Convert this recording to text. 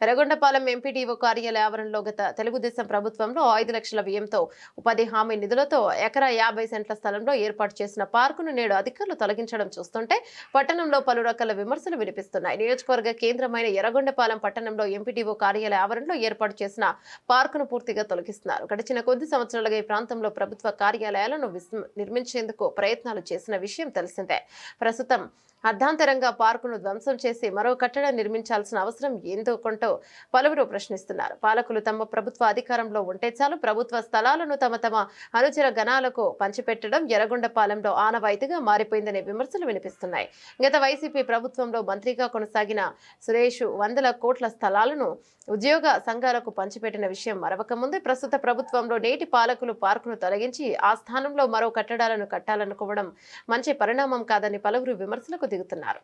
Yerragondapalem MPDO కార్యాలయ ఆవరణలో గత తెలుగుదేశం ప్రభుత్వంలో ఐదు లక్షల వ్యయంతో ఉపాధి హామీ నిధులతో ఎకరా యాభై సెంట్ల స్థలంలో ఏర్పాటు చేసిన పార్కును నేడు అధికారులు తొలగించడం చూస్తుంటే పట్టణంలో పలు రకాల విమర్శలు వినిపిస్తున్నాయి. నియోజకవర్గ కేంద్రమైన ఎర్రగొండపాలెం పట్టణంలో ఎంపీడీఓ కార్యాలయ ఆవరణలో ఏర్పాటు చేసిన పార్కును పూర్తిగా తొలగిస్తున్నారు. గడిచిన కొద్ది సంవత్సరాలుగా ఈ ప్రాంతంలో ప్రభుత్వ కార్యాలయాలను నిర్మించేందుకు ప్రయత్నాలు చేసిన విషయం తెలిసిందే. ప్రస్తుతం అర్ధాంతరంగా పార్కును ధ్వంసం చేసి మరో కట్టడం నిర్మించాల్సిన అవసరం ఏందుకుంటూ పలువురు ప్రశ్నిస్తున్నారు. పాలకులు తమ ప్రభుత్వ అధికారంలో ఉంటే చాలు ప్రభుత్వ స్థలాలను తమ తమ అనుచర గణాలకు పంచిపెట్టడం ఎర్రగొండపాలెంలో ఆనవాయితీగా మారిపోయిందనే విమర్శలు వినిపిస్తున్నాయి. గత వైసీపీ ప్రభుత్వంలో మంత్రిగా కొనసాగిన సురేష్ వందల కోట్ల స్థలాలను ఉద్యోగ సంఘాలకు పంచిపెట్టిన విషయం మరవక ముందే ప్రస్తుత ప్రభుత్వంలో నేటి పాలకులు పార్కును తొలగించి ఆ స్థానంలో మరో కట్టడాలను కట్టాలనుకోవడం మంచి పరిణామం కాదని పలువురు విమర్శలకు దిగుతున్నారు.